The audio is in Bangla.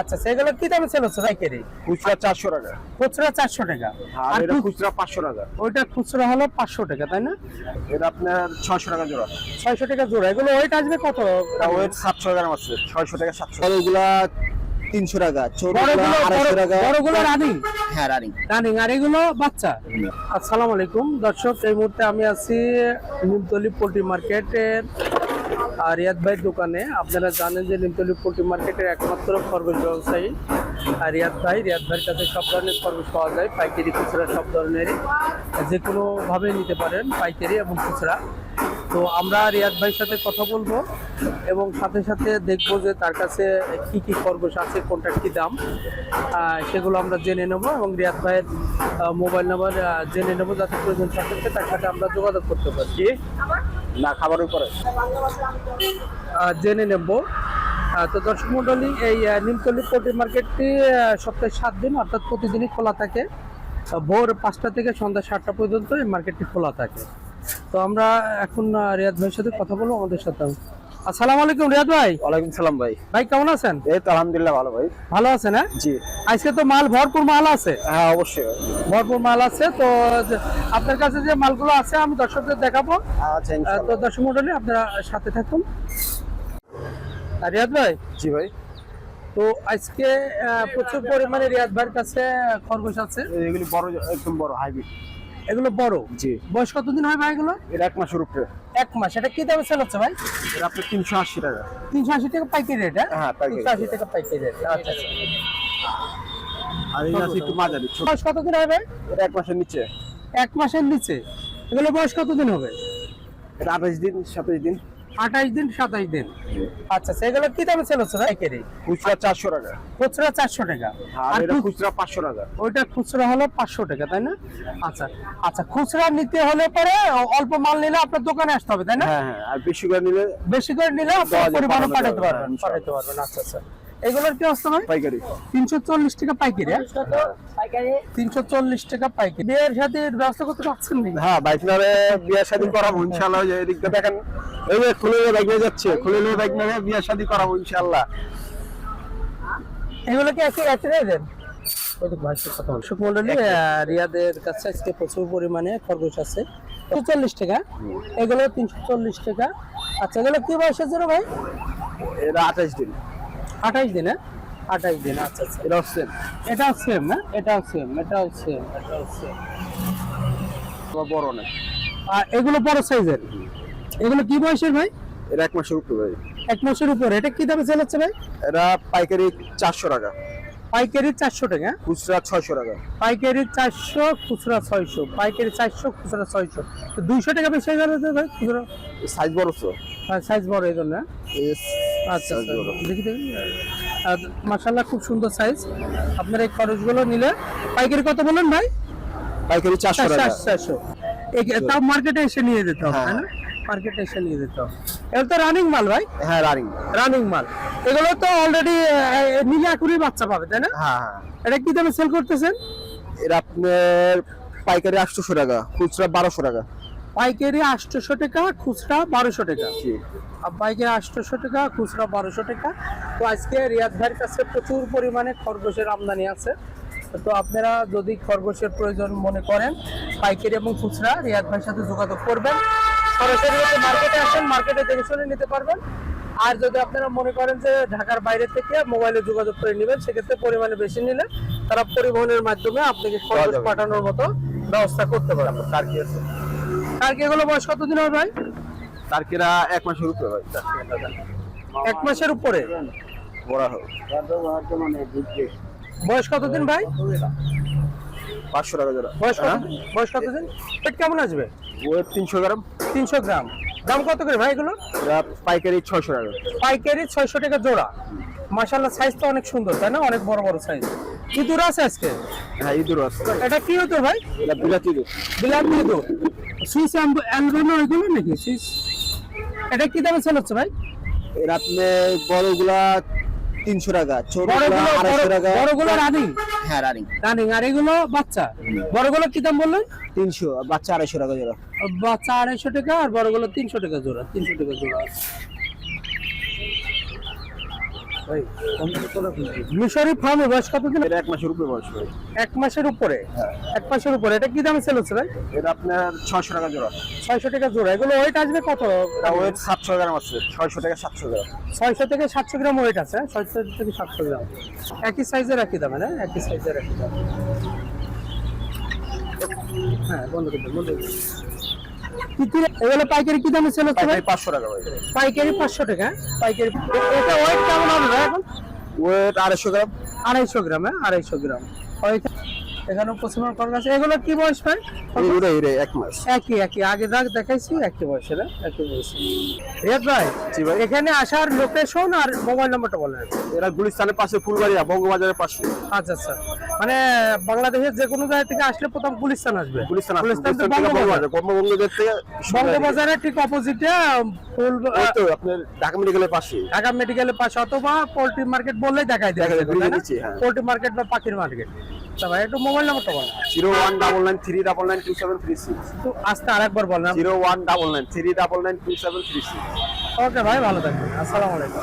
আচ্ছা সেগুলো কি দামে সেল হচ্ছে পাইকারি? খুচরা চারশো টাকা। খুচরা চারশো টাকা। আর আর এটা খুচরা পাঁচশো টাকা। ওইটা খুচরা হলো পাঁচশো টাকা তাই না? এটা আপনার ছয়শো টাকা জোড়া। ছয়শো টাকা জোড়া। এগুলো ওয়েট আসবে কত? ওয়েট সাতশো গ্রাম আছে। ছয়শো টাকা সাতশো। বড়গুলা তিনশো টাকা ছোটগুলা বড়গুলো টাকা। বড়গুলো রানিং হ্যাঁ রানিং রানিং আর এগুলো বাচ্চা? আসসালামু আলাইকুম। দর্শক এই মুহূর্তে আমি আছি নিমতলি পোল্ট্রি মার্কেটের রিয়াদ ভাইয়ের দোকানে। আপনারা জানেন যে নিমতলি পোল্ট্রি মার্কেটের একমাত্র খরগোশ ব্যবসায়ী রিয়াদ ভাই। রিয়াদ ভাইয়ের কাছে সব ধরনের খরগোশ পাওয়া যায়, পাইকারি খুচরা সব ধরনেরই যে কোনোভাবে নিতে পারেন পাইকারি এবং খুচরা। তো আমরা রিয়াদ ভাইয়ের সাথে কথা বলব এবং সাথে সাথে দেখব যে তার কাছে কি কি খরগোশ আছে, কোনটা কী দাম। সেগুলো আমরা জেনে নেব এবং রিয়াদ ভাইয়ের মোবাইল নাম্বার জেনে নেব যাতে প্রয়োজন সাপেক্ষে তার সাথে আমরা যোগাযোগ করতে পারি। না, খাবারের পরে জেনে নেব। তো দর্শক মন্ডলী, এই নিমতলি পোল্ট্রি মার্কেটটি সপ্তাহে সাত দিন, অর্থাৎ প্রতিদিনই খোলা থাকে। ভোর পাঁচটা থেকে সন্ধ্যা সাতটা পর্যন্ত এই মার্কেটটি খোলা থাকে। তো আমরা এখন রিয়াজ ভাইয়ের সাথে কথা বলব, আমাদের সাথে আসসালামু আলাইকুম রিয়াদ ভাই। ওয়ালাইকুম সালাম ভাই। ভাই কেমন আছেন? এই তো আলহামদুলিল্লাহ ভালো ভাই। ভালো আছেন হ্যাঁ? জি। আজকে তো মাল ভরপুর মাল আছে। হ্যাঁ অবশ্যই ভরপুর মাল আছে তো আপনার কাছে যে মালগুলো আছে আমি দর্শকদের দেখাবো। আচ্ছা তো দর্শক মন্ডলী আপনারা সাথে থাকুন। রিয়াদ ভাই জি ভাই। তো আজকে প্রচুর পরিমাণে রিয়াদ ভাইয়ের কাছে খরগোশ আছে। এগুলি বড় একদম বড় হাইব্রিড এগুলো বড়। জি। বয়স কতদিন হয় ভাই এগুলো? এটা এক মাস উপরে। এক মাস। এটা কি দামে সেল হচ্ছে ভাই? এটা আপনি তিনশো আশি টাকা। তিনশো আশি টাকা পাইকারি রেট হ্যাঁ, পাইকারি। তিনশো আশি টাকা পাইকারি রেট আচ্ছা আচ্ছা। আর এই আছে একটু মাঝারি ছোট। বয়স কতদিন হবে? এটা এক মাসের নিচে। এক মাসের নিচে। এগুলো বয়স কতদিন হবে? এটা আঠাশ দিন সাতাশ দিন। আঠাইশ দিন সাতাশ দিন। আচ্ছা সেগুলো কি দামে সেল হচ্ছে পাইকারি। খুচরা চারশো টাকা। খুচরা চারশো টাকা। আর খু- খুচরা পাঁচশো টাকা। ওইটা খুচরা হলো পাঁচশো টাকা তাই না? আচ্ছা আচ্ছা খুচরা নিতে হলে পরে অল্প মাল নিলে আপনার দোকানে আসতে হবে তাই না? হ্যাঁ হ্যাঁ আর বেশি করে নিলে বেশি করে নিলে পরিমাণও পাঠাতে পারবেন হ্যাঁ, পাঠাতে পারবেন আচ্ছা আচ্ছা। এগুলোর কি অবস্থা ভাই? পাইকারি। তিনশো চল্লিশ টাকা পাইকারি তিনশো চল্লিশ টাকা পাইকারি। বিয়ের সাথে ব্যবস্থা করতে পারছেন হ্যাঁ বাইক নামে বিয়ে শাদী করাবো ইনশাল্লাহ এদিকটা দেখেন এই যে খুলে নিয়ে বাইক নিয়ে যাচ্ছে খুলে নিয়ে বাইক নিয়ে বিয়ে শাদী করাবো ইনশাল্লাহ এগুলো কি একে একে দেন রিয়াদের কাছে আজকে প্রচুর পরিমাণে খরগোশ আছে। চল্লিশ টাকা। এগুলো তিনশো চল্লিশ টাকা। আচ্ছা এগুলো কি বয়সের জন্য ভাই? এটা আঠাশ দিন। আঠাইশ দিন হ্যাঁ? আঠাইশ দিন আচ্ছা আচ্ছা। এটা হচ্ছে এটাও সেম না এটাও সেম এটাও সেম এটাও সেম বড় অনেক আর এগুলো বড় সাইজের এগুলো কি বয়সের ভাই? এটা এক মাসের উপরে ভাই। এক মাসের উপরে। এটা কি দামে সেল হচ্ছে ভাই? এটা পাইকারি চারশো টাকা। পাইকারি চারশো টাকা খুচরা ছয়শো টাকা। পাইকারি চারশো খুচরা ছয়শো। পাইকারি চারশো খুচরা ছয়শো। তো দুইশো টাকা বেশি হয়ে গেল ভাই খুচরা? সাইজ বড় তো। সাইজ বড় এই জন্য হ্যাঁ? আচ্ছা দেখি দেখি। আর মাসাল্লাহ খুব সুন্দর সাইজ আপনার এই খরচগুলো নিলে পাইকারি কত বলেন ভাই? পাইকারি চারশো তাও মার্কেটে এসে নিয়ে যেতে হবে হ্যাঁ। তাই না? মার্কেটে এসে নিয়ে যেতে হবে। এগুলো তো রানিং মাল ভাই। হ্যাঁ রানিং রানিং মাল। এগুলো তো অলরেডি নিলে এখনই বাচ্চা পাবে তাই না? হ্যাঁ হ্যাঁ। এটা কি দামে সেল করতেছেন? আপনার পাইকারি আটশোশো টাকা খুচরা বারোশো টাকা। পাইকারি আটশোশো টাকা খুচরা বারোশো টাকা। আর পাইকারি আটশোশো টাকা খুচরা বারোশো টাকা। তো আজকে রিয়াদ ভাইয়ের কাছে প্রচুর পরিমাণে খরগোশের আমদানি আছে। তো আপনারা যদি খরগোশের প্রয়োজন মনে করেন পাইকারি এবং খুচরা রিয়াদ ভাইয়ের সাথে যোগাযোগ করবেন। সরাসরি মার্কেটে আসেন মার্কেটে দেখে শুনে নিতে পারবেন। আর যদি আপনারা মনে করেন যে ঢাকার বাইরে থেকে মোবাইলে যোগাযোগ করে নেবেন সেক্ষেত্রে পরিমাণে বেশি নিলে তারা পরিবহনের মাধ্যমে আপনাকে খরগোশ পাঠানোর মতো ব্যবস্থা করতে পারবে। তার কি আছে? এগুলো বয়স কতদিন হবে ভাই? তারকিরা এক মাসের উপরে ভাই এক মাসের উপরে? বড় হবে বয়স কতদিন ভাই? পাঁচশো টাকা জোড়া। বয়স হ্যাঁ? বয়স কতদিন? পেট কেমন আসবে? ওয়েট তিনশো গ্রাম। তিনশো গ্রাম। দাম কত করে ভাই এগুলো? পাইকারি ছয়শো টাকা। পাইকারি ছয়শো টাকা জোড়া। মাশাল্লাহ সাইজ তো অনেক সুন্দর তাই না? অনেক বড় বড় সাইজ ইঁদুর আছে আজকে? হ্যাঁ ইঁদুর আছে। এটা কি হতো ভাই? এটা বিলাতি ইঁদুর। বিলাতি ইঁদুর। সুইস অ্যালবানো এগুলো নাকি? সুইস এটা কি দামে সেল হচ্ছে ভাই? এর আপনি বড়গুলা তিনশো টাকা ছোটগুলা বড়গুলো আড়াইশো টাকা। বড়গুলো রানিং হ্যাঁ রানিং রানিং আর এগুলো বাচ্চা? বড়গুলো কি দাম বললেন? তিনশো বাচ্চা আড়াইশো টাকা জোড়া। বাচ্চা আড়াইশো টাকা আর বড়গুলো তিনশো টাকা জোড়া তিনশো টাকা জোড়া মিশরি ফার্মে বয়স কত দিন এটা এক মাসের উপরে বয়স ভাই এক মাসের উপরে? হ্যাঁ। এক মাসের উপরে। এটা কি দামে সেল হচ্ছে ভাই? এটা আপনার ছয়শো টাকা জোড়া। ছয়শো টাকা জোড়া। এগুলো ওয়েট আসবে কত? ওয়েট সাতশো গ্রাম আছে। ছয়শো টাকা সাতশো গ্রাম। ছয়শো থেকে সাতশো গ্রাম ওয়েট আছে ছয়শো থেকে সাতশো গ্রাম। একই সাইজের একই দামে না? একই সাইজের একই দাম। হ্যাঁ বন্ধ করে বন্ধ এগুলো পাইকারি কি দামে সেল হচ্ছে পাইকারি পাঁচশো টাকা পাইকারি পাঁচশো টাকা? পাইকারি এটা ওয়েট কেমন হবে এখন? ওয়েট আড়াইশো গ্রাম। আড়াইশো গ্রাম হ্যাঁ? আড়াইশো গ্রাম। এখানে পশ্চিমবঙ্গ এগুলো কি বয়স ভাই? এগুলো এরে এক মাস। একই একই। আগে দাগ দেখাইছি একই হ্যাঁ? একই বয়সে। রিয়াদ ভাই জি ভাই। এখানে আসার লোকেশন আর মোবাইল নাম্বারটা বলেন। এরা গুলিস্তানের পাশে ফুলবাড়িয়া বঙ্গবাজারের পাশে। আচ্ছা আচ্ছা। মানে বাংলাদেশের যে কোনো জায়গা থেকে আসলে প্রথম গুলিস্তান আসবে। গুলিস্তান বঙ্গবাজারের ঠিক অপোজিটে ঢাকা মেডিকেলের পাশে। ঢাকা মেডিকেলের পাশে অথবা পোল্ট্রি মার্কেট বললেই দেখাই দেয় দেখা ব্রিজের হ্যাঁ। পোল্ট্রি মার্কেট বা পাখির মার্কেট। ভাই একটু মোবাইল নাম্বারটা বলেন zero one double nine three double nine two seven three six. তো আস্তে আরেকবার বলেন zero one double nine three double nine two seven three six. Okay ভাই ভালো থাকবেন। আসসালামু আলাইকুম।